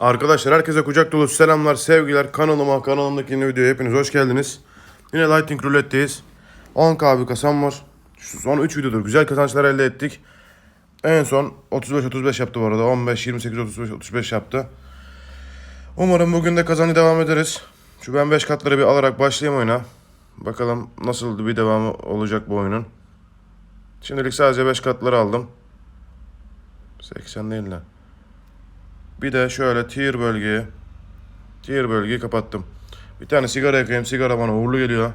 Arkadaşlar herkese kucak dolu selamlar, sevgiler. Kanalıma, kanalımdaki yeni videoya hepiniz hoş geldiniz. Yine Lighting Roulette'deyiz. 10k bir kasam var. Şu son 3 videodur güzel kazançlar elde ettik. En son 35-35 yaptı bu arada. 15, 28, 35, 35 yaptı. Umarım bugün de kazancı devam ederiz. Şu ben 5 katları bir alarak başlayayım oyuna. Bakalım nasıl bir devamı olacak bu oyunun. Şimdilik sadece 5 katları aldım. 80 değil lan. Bir de şöyle tier bölgeyi tier bölgeyi kapattım. Bir tane sigara yakayım. Sigara bana uğurlu geliyor.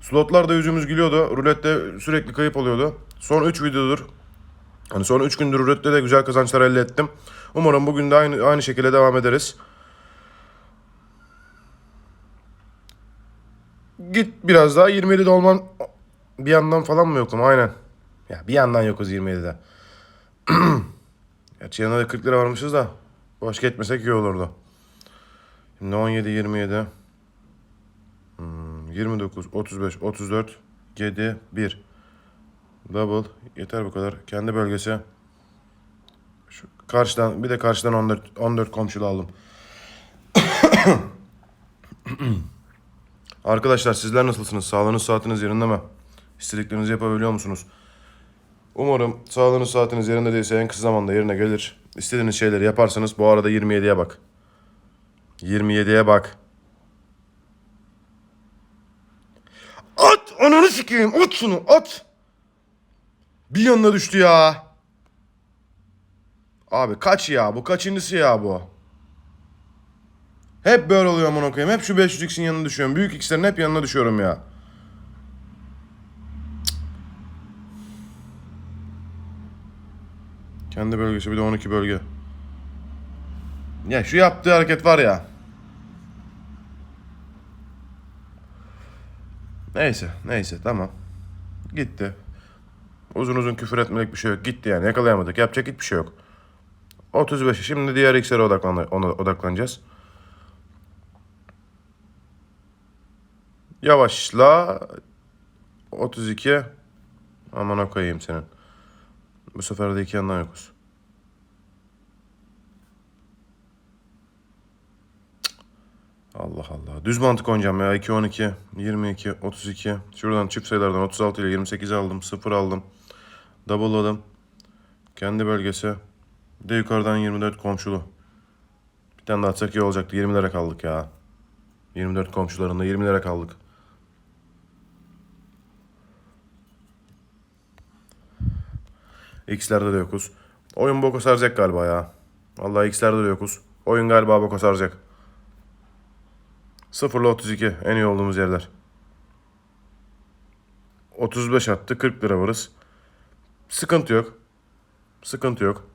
Slotlarda yüzümüz gülüyordu. Rulette sürekli kayıp oluyordu. Son 3 videodur. Hani son 3 gündür rulette de güzel kazançlar elde ettim. Umarım bugün de aynı aynı şekilde devam ederiz. Git biraz daha 27'de olman bir yandan falan mı yokum? Aynen. Ya bir yandan yokuz 27'de. Gerçi yanına da 40 lira varmışız da. Boş geçmesek iyi olurdu. Şimdi 17, 27. Hmm, 29, 35, 34, 7, 1. Double. Yeter bu kadar. Kendi bölgesi. Şu karşıdan bir de karşıdan 14 14 komşulu aldım. Arkadaşlar sizler nasılsınız? Sağlığınız saatiniz yerinde mi? İstediklerinizi yapabiliyor musunuz? Umarım sağlığınız saatiniz yerinde değilse en kısa zamanda yerine gelir. İstediğiniz şeyleri yaparsanız bu arada 27'ye bak. 27'ye bak. At! Ananı sikeyim! At şunu! At! Bir yanına düştü ya. Abi kaç ya? Bu kaçıncısı ya bu? Hep böyle oluyor amına koyayım. Hep şu 500x'in yanına düşüyorum. Büyük x'lerin hep yanına düşüyorum ya. Kendi bölgesi bir de 12 bölge. Ya şu yaptığı hareket var ya. Neyse, neyse tamam. Gitti. Uzun uzun küfür etmelik bir şey yok. Gitti yani yakalayamadık. Yapacak hiçbir şey yok. 35. Şimdi diğer x'lere odaklan ona odaklanacağız. Yavaşla. 32. Aman koyayım senin. Bu sefer de iki yandan yokuz. Allah Allah. Düz mantık oynayacağım ya. 2, 12, 22, 32. Şuradan çift sayılardan 36 ile 28 aldım. 0 aldım. Double'ladım. Kendi bölgesi. Bir de yukarıdan 24 komşulu. Bir tane daha atsak iyi olacaktı. 20'lere kaldık ya. 24 komşularında 20'lere kaldık. X'lerde de yokuz. Oyun boka saracak galiba ya. Vallahi X'lerde de yokuz. Oyun galiba boka saracak. 0 ile 32 en iyi olduğumuz yerler. 35 attı 40 lira varız. Sıkıntı yok. Sıkıntı yok.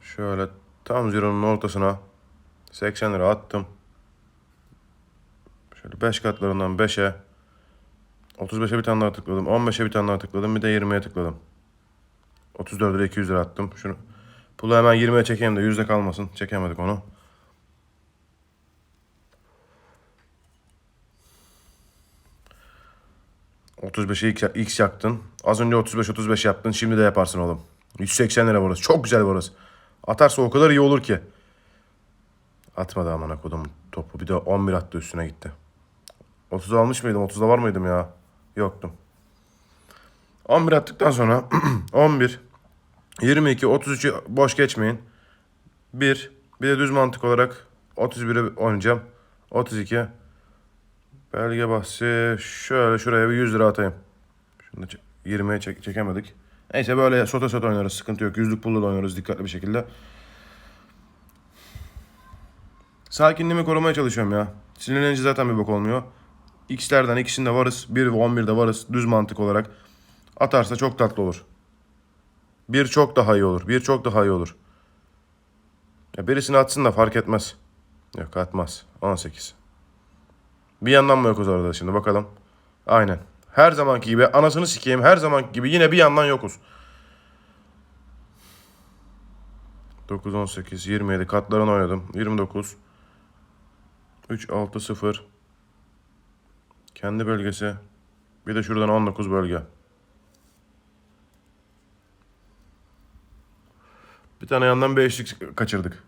Şöyle tam zeronun ortasına 80 lira attım. Şöyle 5 katlarından 5'e 35'e bir tane daha tıkladım. 15'e bir tane daha tıkladım. Bir de 20'ye tıkladım. 34 lira 200 lira attım. Şunu pulu hemen 20'ye çekeyim de yüzde kalmasın. Çekemedik onu. ...35'e X, X yaktın. Az önce 35-35 yaptın. Şimdi de yaparsın oğlum. 180 lira burası. Çok güzel burası. Atarsa o kadar iyi olur ki. Atmadı amına kodum topu. Bir de 11 attı üstüne gitti. 30 almış mıydım? 30'da var mıydım ya? Yoktum. 11 attıktan sonra 11, 22, 33'ü boş geçmeyin. 1, bir de düz mantık olarak 31'i oynayacağım. 32. Belge bahsi şöyle şuraya bir 100 lira atayım. Şunu da çek- 20'ye çek çekemedik. Neyse böyle sote sote oynarız. Sıkıntı yok. Yüzlük pulla da oynarız dikkatli bir şekilde. Sakinliğimi korumaya çalışıyorum ya. Sinirlenince zaten bir bok olmuyor. X'lerden ikisinde varız. 1 ve 11'de varız. Düz mantık olarak. Atarsa çok tatlı olur. Bir çok daha iyi olur. Bir çok daha iyi olur. Ya birisini atsın da fark etmez. Yok atmaz. 18. Bir yandan mı yokuz orada şimdi bakalım. Aynen. Her zamanki gibi anasını sikeyim her zamanki gibi yine bir yandan yokuz. 9, 18, 27 katlarını oynadım. 29. 3, 6, 0. Kendi bölgesi. Bir de şuradan 19 bölge. Bir tane yandan bir eşlik kaçırdık.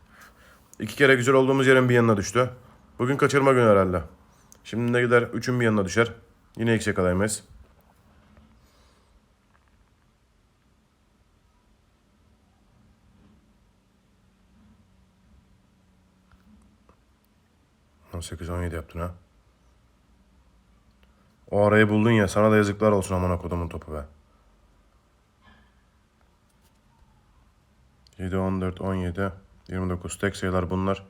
İki kere güzel olduğumuz yerin bir yanına düştü. Bugün kaçırma günü herhalde. Şimdi de gider üçün bir yanına düşer. Yine x yakalayamayız. On sekiz on yedi yaptın ha. O arayı buldun ya sana da yazıklar olsun amına kodumun topu be. 7, 14, 17, 29 tek sayılar bunlar.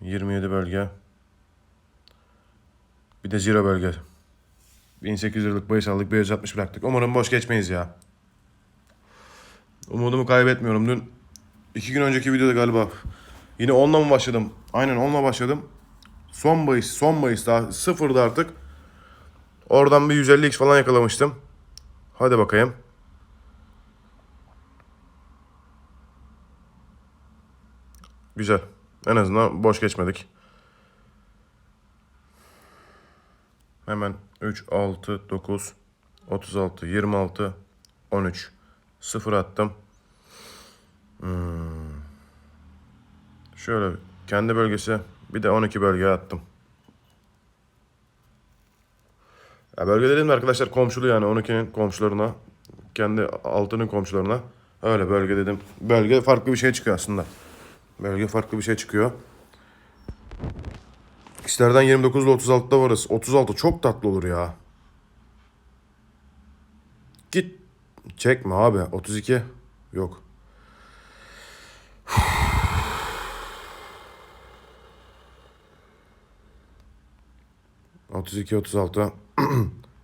27 bölge. Bir de zero bölge. 1800 liralık bahis aldık, 160 bıraktık. Umarım boş geçmeyiz ya. Umudumu kaybetmiyorum. Dün iki gün önceki videoda galiba yine onunla mı başladım? Aynen onunla başladım. Son bahis, son bahis daha sıfırdı artık. Oradan bir 150x falan yakalamıştım. Hadi bakayım. Güzel. En azından boş geçmedik. Hemen 3, 6, 9, 36, 26, 13. 0 attım. Hmm. Şöyle kendi bölgesi bir de 12 bölge attım. Ya bölge dediğim arkadaşlar komşulu yani 12'nin komşularına, kendi altının komşularına. Öyle bölge dedim. Bölge farklı bir şey çıkıyor aslında. Bölge farklı bir şey çıkıyor. X'lerden 29 ile 36'da varız. 36 çok tatlı olur ya. Git. Çekme abi. 32. Yok. Otuz iki, otuz altı,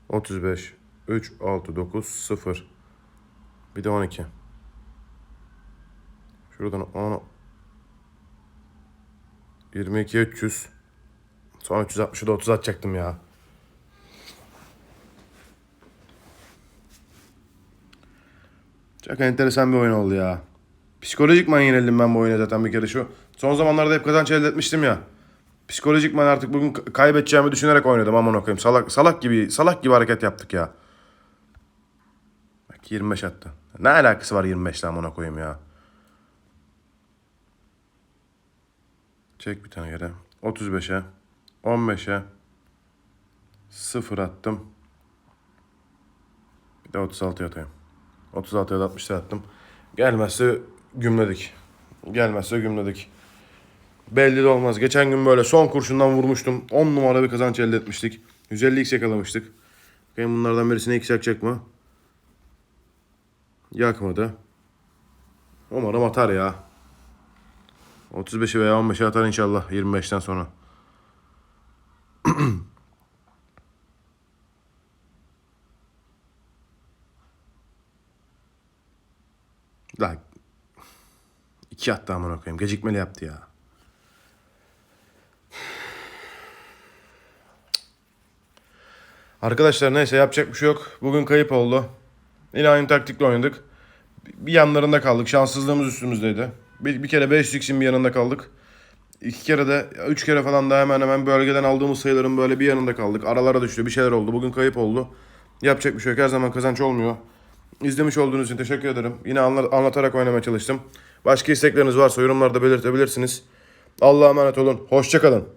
otuz beş, üç, altı, dokuz, sıfır. Bir de on iki. Şuradan on, 22 300. Sonra 360'ı da 30 atacaktım ya. Çok enteresan bir oyun oldu ya. Psikolojikman yenildim ben bu oyuna zaten bir kere şu. Son zamanlarda hep kazanç elde etmiştim ya. Psikolojikman artık bugün kaybedeceğimi düşünerek oynadım aman okuyayım. Salak, salak gibi salak gibi hareket yaptık ya. Bak 25 attı. Ne alakası var 25 ile aman koyayım ya. Çek bir tane yere. 35'e. 15'e. 0 attım. Bir de 36'ya atayım. 36'ya da 60'a attım. Gelmezse gümledik. Gelmezse gümledik. Belli de olmaz. Geçen gün böyle son kurşundan vurmuştum. 10 numara bir kazanç elde etmiştik. 150x yakalamıştık. Bakayım bunlardan birisine x yakacak mı? Yakmadı. Umarım atar ya. 35'i veya 15'i atar inşallah 25'ten sonra. Daha iki attı amına koyayım. Gecikmeli yaptı ya. Arkadaşlar neyse yapacak bir şey yok. Bugün kayıp oldu. Yine aynı taktikle oynadık. Bir yanlarında kaldık. Şanssızlığımız üstümüzdeydi. Bir, bir kere 5x'in bir yanında kaldık. İki kere de, üç kere falan da hemen hemen bölgeden aldığımız sayıların böyle bir yanında kaldık. Aralara düştü, bir şeyler oldu. Bugün kayıp oldu. Yapacak bir şey yok. Her zaman kazanç olmuyor. İzlemiş olduğunuz için teşekkür ederim. Yine anla- anlatarak oynamaya çalıştım. Başka istekleriniz varsa yorumlarda belirtebilirsiniz. Allah'a emanet olun. Hoşçakalın.